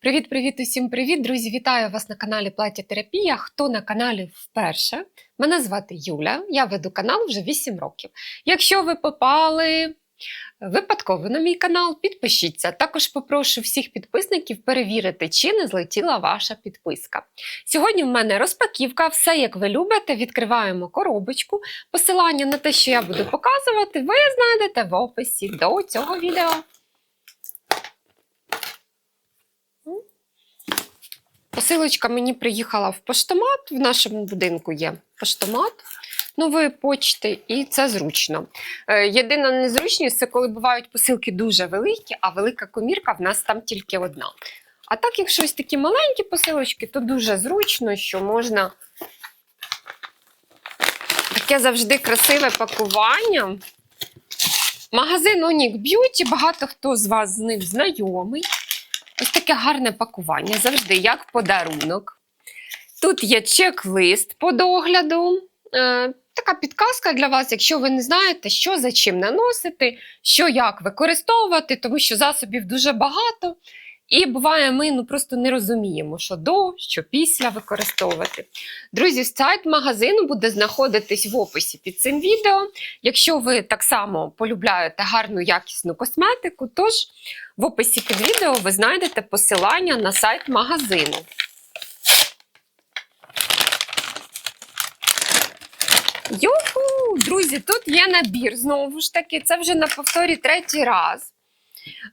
Привіт-привіт, усім привіт, друзі! Вітаю вас на каналі Плаття Терапія. Хто на каналі вперше? Мене звати Юля, я веду канал вже 8 років. Якщо ви попали випадково на мій канал, підпишіться. Також попрошу всіх підписників перевірити, чи не злетіла ваша підписка. Сьогодні в мене розпаківка, все як ви любите. Відкриваємо коробочку. Посилання на те, що я буду показувати, ви знайдете в описі до цього відео. Посилочка мені приїхала в поштомат. В нашому будинку є поштомат нової почти, і це зручно. Е, Єдина незручність це коли бувають посилки дуже великі, а велика комірка в нас там тільки одна. А так, якщо ось такі маленькі посилочки, то дуже зручно, що можна таке завжди красиве пакування. Магазин Онік Б'юті, багато хто з вас з ним знайомий. Ось таке гарне пакування, завжди як подарунок. Тут є чек-лист по догляду. Е, така підказка для вас, якщо ви не знаєте, що за чим наносити, що як використовувати, тому що засобів дуже багато. І буває, ми ну, просто не розуміємо, що до, що після використовувати. Друзі, сайт магазину буде знаходитись в описі під цим відео. Якщо ви так само полюбляєте гарну якісну косметику, тож в описі під відео ви знайдете посилання на сайт магазину. Юху! Друзі, тут є набір знову ж таки, це вже на повторі третій раз.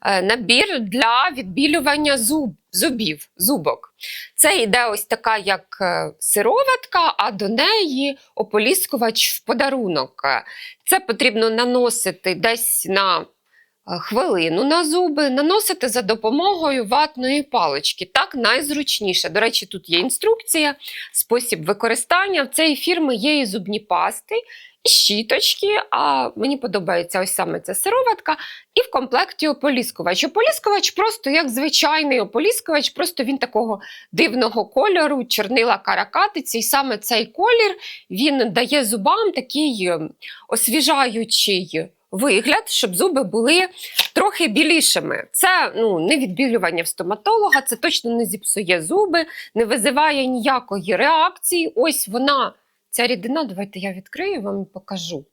Е, Набір для відбілювання зуб, зубів, зубок. Це йде ось така, як е, сироватка, а до неї ополіскувач в подарунок. Це потрібно наносити десь на е, хвилину на зуби, наносити за допомогою ватної палички. Так найзручніше. До речі, тут є інструкція, спосіб використання. В цієї фірми є і зубні пасти, щіточки. А мені подобається ось саме ця сироватка. І в комплекті ополіскувач. Ополіскувач просто як звичайний ополіскувач, просто він такого дивного кольору, чорнила каракатиці. І саме цей колір він дає зубам такий е, освіжаючий вигляд, щоб зуби були трохи білішими. Це ну, не відбілювання в стоматолога, це точно не зіпсує зуби, не визиває ніякої реакції. Ось вона, ця рідина, давайте я відкрию вам і покажу.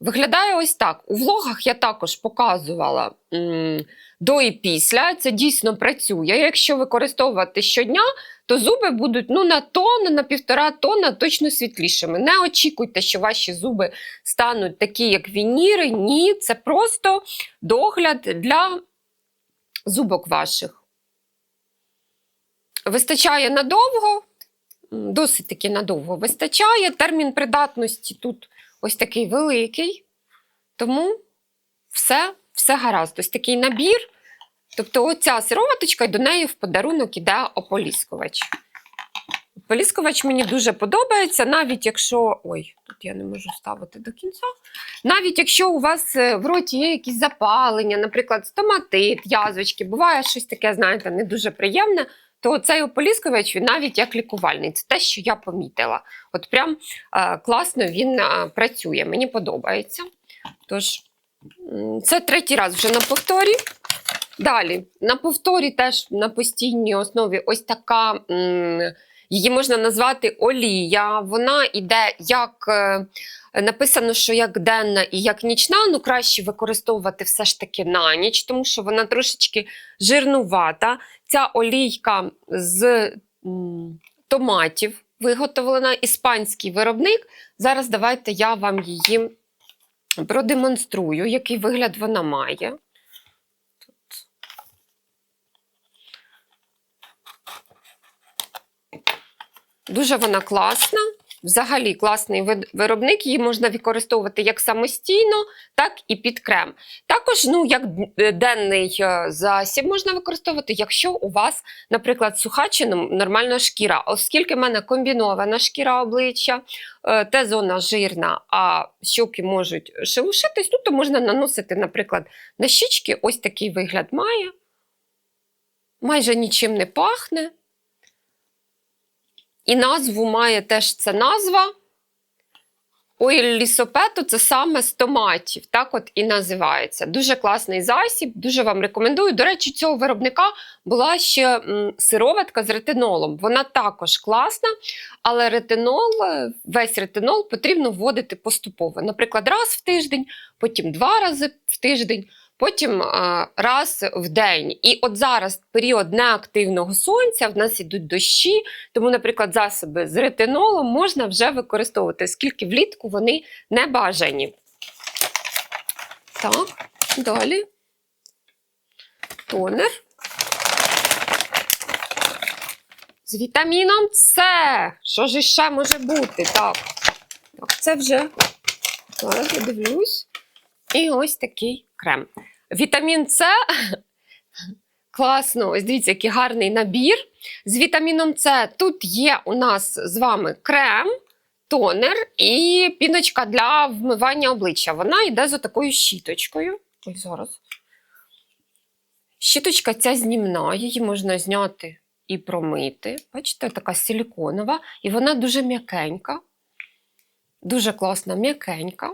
Виглядає ось так. У влогах я також показувала м, до і після. Це дійсно працює. Якщо використовувати щодня, то зуби будуть ну, на тон, на півтора тона точно світлішими. Не очікуйте, що ваші зуби стануть такі, як вініри. Ні, це просто догляд для зубок ваших. Вистачає надовго, досить таки надовго вистачає. Термін придатності тут ось такий великий. Тому все, все гаразд. Ось такий набір. Тобто, оця сироваточка, і до неї в подарунок іде ополіскувач. Ополіскувач мені дуже подобається, навіть якщо. Ой, тут я не можу ставити до кінця. Навіть якщо у вас е, в роті є якісь запалення, наприклад, стоматит, язвочки, буває щось таке, знаєте, не дуже приємне, то цей ополіскувач навіть як лікувальний. Це те, що я помітила. От прям е, класно він е, працює, мені подобається. Тож, це третій раз вже на повторі. Далі, на повторі теж на постійній основі ось така, м, її можна назвати олія. Вона йде як е, написано, що як денна і як нічна, ну краще використовувати все ж таки на ніч, тому що вона трошечки жирнувата. Ця олійка з томатів виготовлена, іспанський виробник. Зараз давайте я вам її продемонструю, який вигляд вона має. Дуже вона класна. Взагалі класний виробник, її можна використовувати як самостійно, так і під крем. Також, ну, як денний е, засіб можна використовувати, якщо у вас, наприклад, суха чи нормальна шкіра. Оскільки в мене комбінована шкіра обличчя, е, те зона жирна, а щоки можуть шелушитись, ну, то можна наносити, наприклад, на щічки ось такий вигляд має. Майже нічим не пахне. І назву має теж ця назва Ойл лісопету це саме з томатів, так от і називається. Дуже класний засіб, дуже вам рекомендую. До речі, цього виробника була ще сироватка з ретинолом. Вона також класна, але ретинол, е, весь ретинол потрібно вводити поступово. Наприклад, раз в тиждень, потім два рази в тиждень, потім а, раз в день. І от зараз період неактивного сонця, в нас ідуть дощі, тому, наприклад, засоби з ретинолом можна вже використовувати, оскільки влітку вони не бажані. Так, далі. Тонер. З вітаміном С. Що ж ще може бути? Так. Так, це вже. Зараз я дивлюсь. І ось такий крем. Вітамін С. Класно, ось дивіться, який гарний набір. З вітаміном С тут є у нас з вами крем, тонер і піночка для вмивання обличчя. Вона йде з такою щіточкою. Ой, зараз. Щіточка ця знімна, її можна зняти і промити. Бачите, така силіконова, і вона дуже м'якенька. Дуже класна, м'якенька.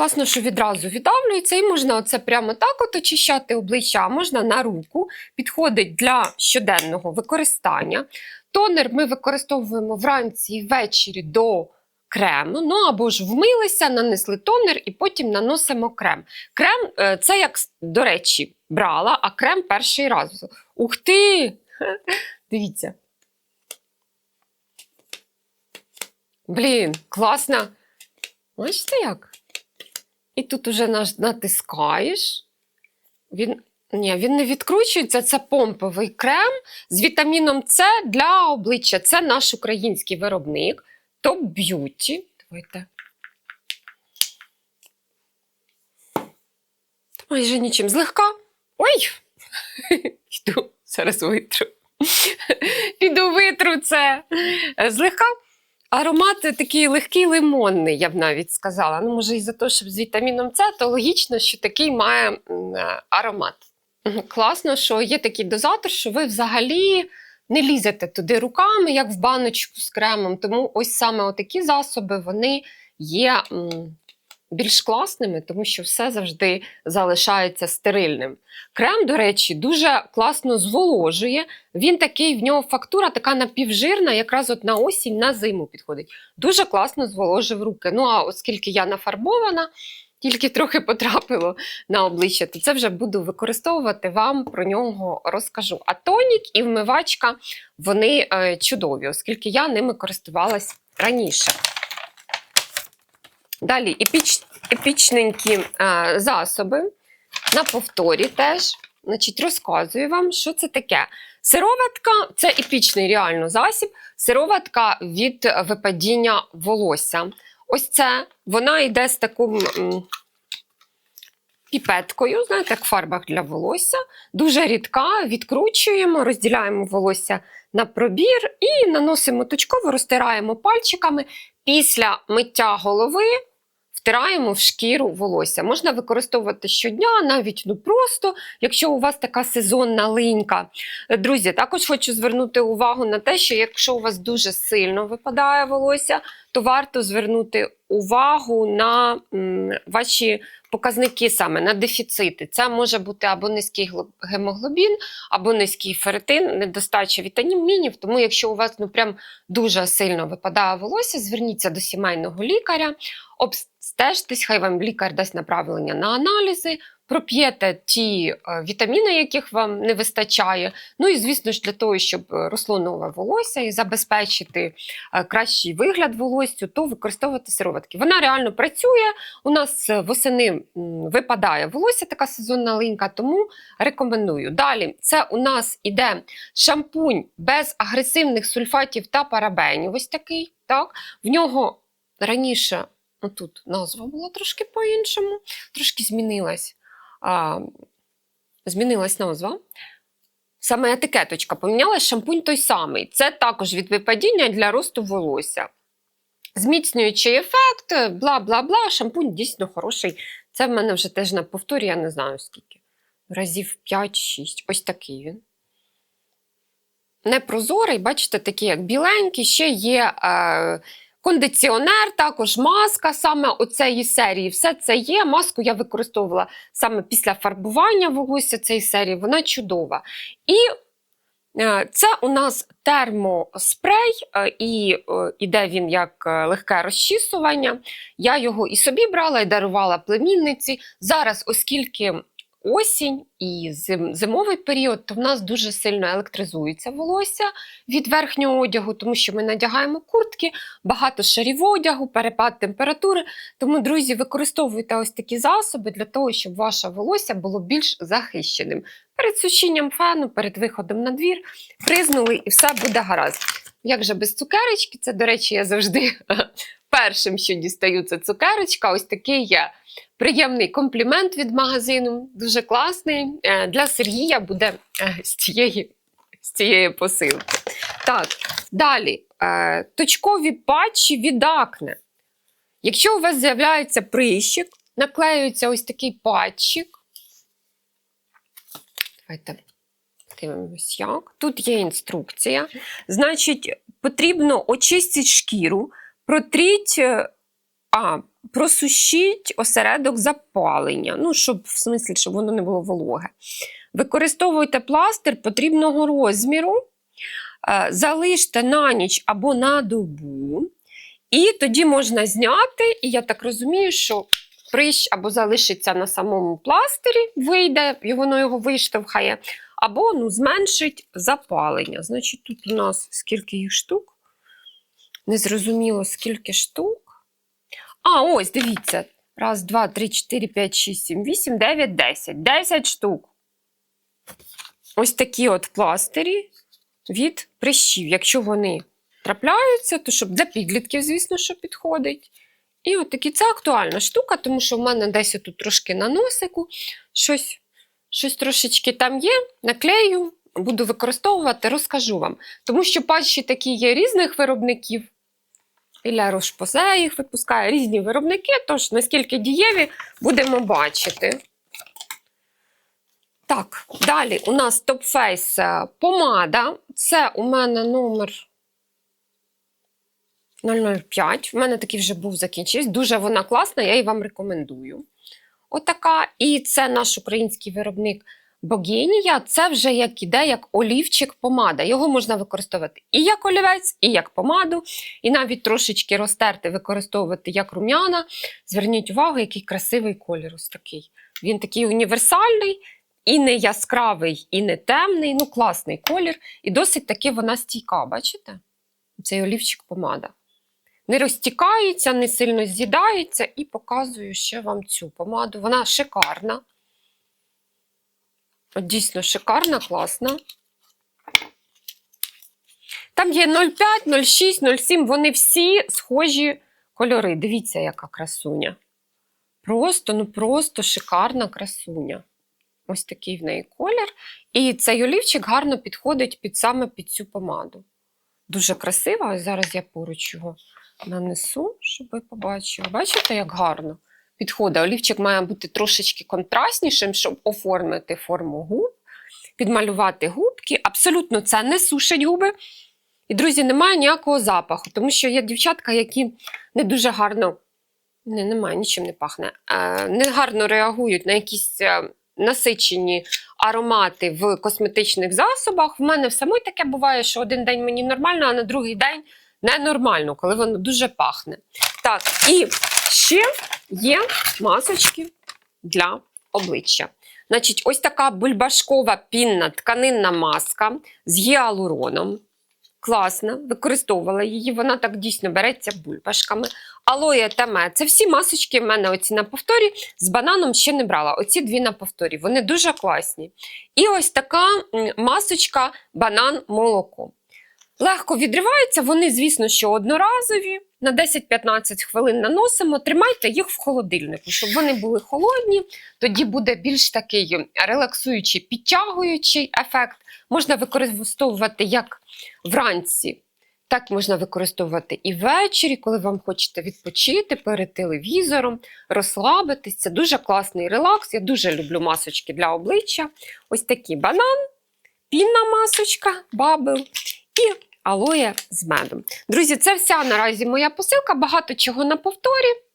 Класно, що відразу віддавлюється, і можна оце прямо так от очищати обличчя, можна на руку. Підходить для щоденного використання. Тонер ми використовуємо вранці і ввечері до крему. Ну або ж вмилися, нанесли тонер і потім наносимо крем. Крем е, це як, до речі, брала, а крем перший раз. Ух ти! Дивіться. Блін, класно. Бачите як? І тут уже натискаєш. Він, ні, він не відкручується, це помповий крем з вітаміном С для обличчя. Це наш український виробник Beauty. Давайте. Майже нічим. Злегка. Ой! Йду, зараз витру. Піду витру це. Злегка. Аромат такий легкий лимонний, я б навіть сказала. Ну, може, і за те, що з вітаміном С, то логічно, що такий має е, аромат. Класно, що є такий дозатор, що ви взагалі не лізете туди руками, як в баночку з кремом. Тому ось саме такі засоби вони є більш класними, тому що все завжди залишається стерильним. Крем, до речі, дуже класно зволожує. Він такий, в нього фактура така напівжирна, якраз от на осінь, на зиму підходить. Дуже класно зволожив руки. Ну а оскільки я нафарбована, тільки трохи потрапило на обличчя, то це вже буду використовувати, вам про нього розкажу. А тонік і вмивачка вони е, чудові, оскільки я ними користувалась раніше. Далі епіч, епічненькі е, засоби на повторі теж. Значить, розказую вам, що це таке. Сироватка це епічний реально засіб, сироватка від випадіння волосся. Ось це вона йде з таким піпеткою, знаєте, як фарбах для волосся. Дуже рідка, відкручуємо, розділяємо волосся на пробір і наносимо точково, розтираємо пальчиками. Після миття голови втираємо в шкіру волосся. Можна використовувати щодня, навіть ну просто, якщо у вас така сезонна линька. Друзі, також хочу звернути увагу на те, що якщо у вас дуже сильно випадає волосся, то варто звернути увагу на м, ваші показники саме на дефіцити. Це може бути або низький гло- гемоглобін, або низький ферритин, недостача вітамінів. Тому, якщо у вас ну прям дуже сильно випадає волосся, зверніться до сімейного лікаря, обстежтесь, хай вам лікар дасть направлення на аналізи. Проп'єте ті е, вітаміни, яких вам не вистачає. Ну і звісно ж, для того, щоб росло нове волосся і забезпечити е, кращий вигляд волоссю, то використовувати сироватки. Вона реально працює. У нас е, восени випадає волосся, така сезонна линька, тому рекомендую. Далі, це у нас іде шампунь без агресивних сульфатів та парабенів. Ось такий. Так? В нього раніше тут назва була трошки по-іншому, трошки змінилась. А, змінилась назва. Саме етикеточка помінялась, шампунь той самий. Це також від випадіння для росту волосся. Зміцнюючий ефект, бла бла бла. Шампунь дійсно хороший. Це в мене вже теж на повторі, я не знаю скільки. Разів 5-6. Ось такий він. Непрозорий, бачите, такий як біленький, ще є е, кондиціонер, також маска саме оцеї серії. Все це є. Маску я використовувала саме після фарбування волосся цієї серії. Вона чудова. І е, це у нас термоспрей, е, і е, іде він як легке розчісування. Я його і собі брала, і дарувала племінниці. Зараз, оскільки осінь і зим, зимовий період, то в нас дуже сильно електризується волосся від верхнього одягу, тому що ми надягаємо куртки, багато шарів одягу, перепад температури. Тому, друзі, використовуйте ось такі засоби для того, щоб ваше волосся було більш захищеним. Перед сушінням фену, перед виходом на двір, признули і все буде гаразд. Як же без цукерочки? Це, до речі, я завжди першим, що дістаю, це цукерочка. Ось такий є приємний комплімент від магазину, дуже класний. Е, Для Сергія буде е, з цієї, з цієї посилки. Так, далі. Е, Точкові патчі від акне. Якщо у вас з'являється прищик, наклеюється ось такий патчик. Давайте дивимось як. Тут є інструкція. Значить, потрібно очистити шкіру, протріть, е, а, просушіть осередок запалення. Ну, щоб в смислі, щоб воно не було вологе. Використовуйте пластир потрібного розміру, е, залиште на ніч або на добу. І тоді можна зняти, і я так розумію, що прищ або залишиться на самому пластирі, вийде, і воно його виштовхає, або ну, зменшить запалення. Значить, тут у нас скільки їх штук? Незрозуміло, скільки штук. А, ось, дивіться. Раз, два, три, чотири, п'ять, шість, сім, вісім, дев'ять, десять. Десять штук. Ось такі от пластирі від прищів. Якщо вони трапляються, то щоб для підлітків, звісно, що підходить. І от такі це актуальна штука, тому що в мене десь тут трошки на носику щось, щось трошечки там є, наклею, буду використовувати, розкажу вам. Тому що патчі такі є різних виробників. Ілля Рошпозе їх випускає різні виробники, тож наскільки дієві, будемо бачити. Так, далі у нас Face помада. Це у мене номер 005. У мене такий вже був закінчився. Дуже вона класна, я її вам рекомендую. Отака. І це наш український виробник Богенія. Це вже як іде, як олівчик помада. Його можна використовувати і як олівець, і як помаду, і навіть трошечки розтерти, використовувати як рум'яна. Зверніть увагу, який красивий колір ось такий. Він такий універсальний. І не яскравий, і не темний, ну класний колір. І досить таки вона стійка, бачите? Цей олівчик помада. Не розтікається, не сильно з'їдається, і показую ще вам цю помаду. Вона шикарна. Дійсно шикарна, класна. Там є 0,5, 06, 07, вони всі схожі кольори. Дивіться, яка красуня. Просто, ну просто шикарна красуня. Ось такий в неї колір. І цей олівчик гарно підходить під саме під цю помаду. Дуже красиво. Ось зараз я поруч його нанесу, щоб ви побачили. Бачите, як гарно підходить. Олівчик має бути трошечки контрастнішим, щоб оформити форму губ, підмалювати губки. Абсолютно це не сушить губи. І, друзі, немає ніякого запаху, тому що є дівчатка, які не дуже гарно, не, немає, нічим не пахне, е, не гарно реагують на якісь е, насичені аромати в косметичних засобах. В мене в самої таке буває, що один день мені нормально, а на другий день ненормально, коли воно дуже пахне. Так, і ще є масочки для обличчя. Значить, ось така бульбашкова пінна тканинна маска з гіалуроном. Класна, використовувала її, вона так дійсно береться бульбашками. Алоє таме. Це всі масочки в мене оці на повторі. З бананом ще не брала. Оці дві на повторі. Вони дуже класні. І ось така масочка банан молоко. Легко відриваються, вони, звісно, що одноразові. На 10-15 хвилин наносимо, тримайте їх в холодильнику, щоб вони були холодні. Тоді буде більш такий релаксуючий, підтягуючий ефект. Можна використовувати як вранці, так можна використовувати і ввечері, коли вам хочете відпочити перед телевізором, розслабитись. Це дуже класний релакс. Я дуже люблю масочки для обличчя. Ось такі банан, пінна масочка, бабл і алоє з медом. Друзі, це вся наразі моя посилка. Багато чого на повторі.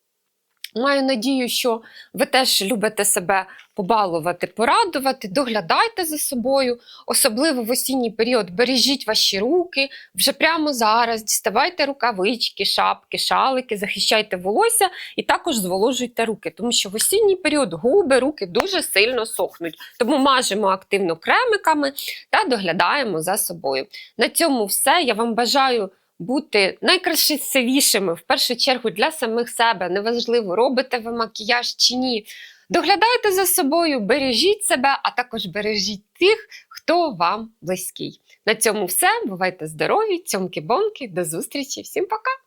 Маю надію, що ви теж любите себе побалувати, порадувати, доглядайте за собою, особливо в осінній період бережіть ваші руки вже прямо зараз. Діставайте рукавички, шапки, шалики, захищайте волосся і також зволожуйте руки, тому що в осінній період губи, руки дуже сильно сохнуть. Тому мажемо активно кремиками та доглядаємо за собою. На цьому все. Я вам бажаю бути найкрасивішими в першу чергу для самих себе. Неважливо, робите ви макіяж чи ні. Доглядайте за собою, бережіть себе, а також бережіть тих, хто вам близький. На цьому все. Бувайте здорові, цьомки-бомки, до зустрічі, всім пока!